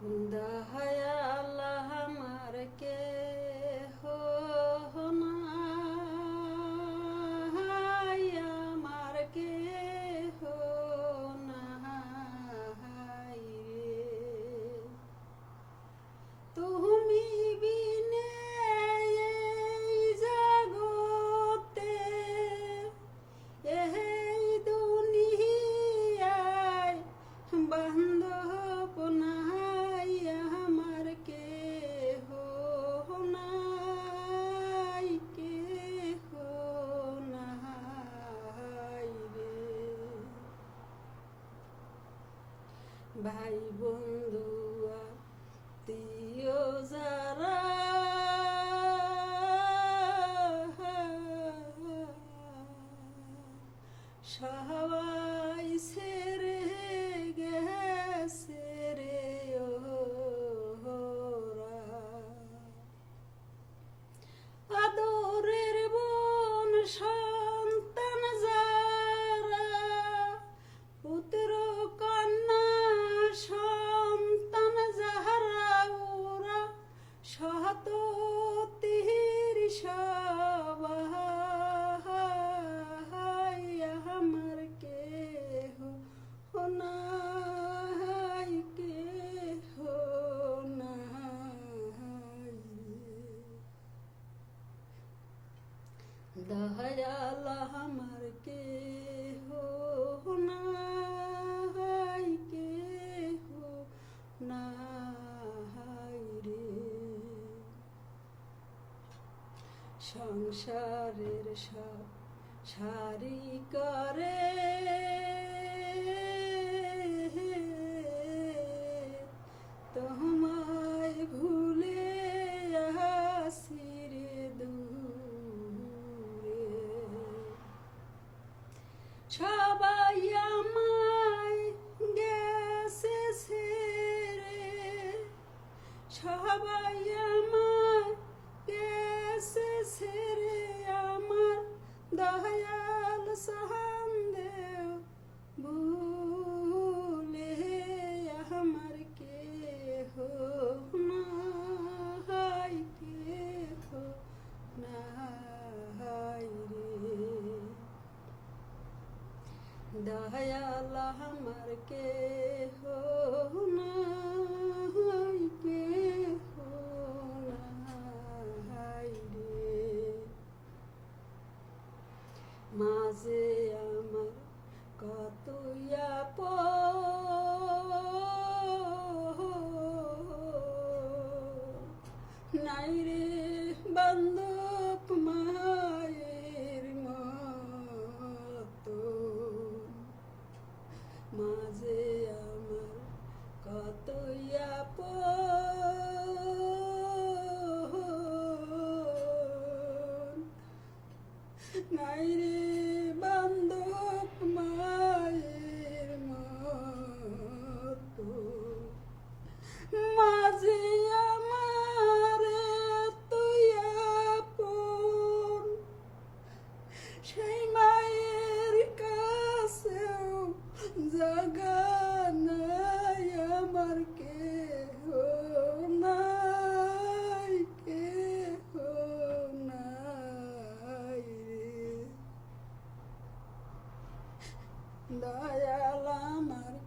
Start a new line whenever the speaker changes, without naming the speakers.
দয়াল ভাই বন্ধু আত্মীয় যারা দয়াল আমার কে হো নাই কে হো নাই রে। সংসারের সব সারি করে। সবাই আমায় গেছে ছেড়ে সবাই আমায় আমার দয়াল সন্দেহ আমার কে নাই রে। মাঝে আমার কত নাই রে Air. Dalai Lama.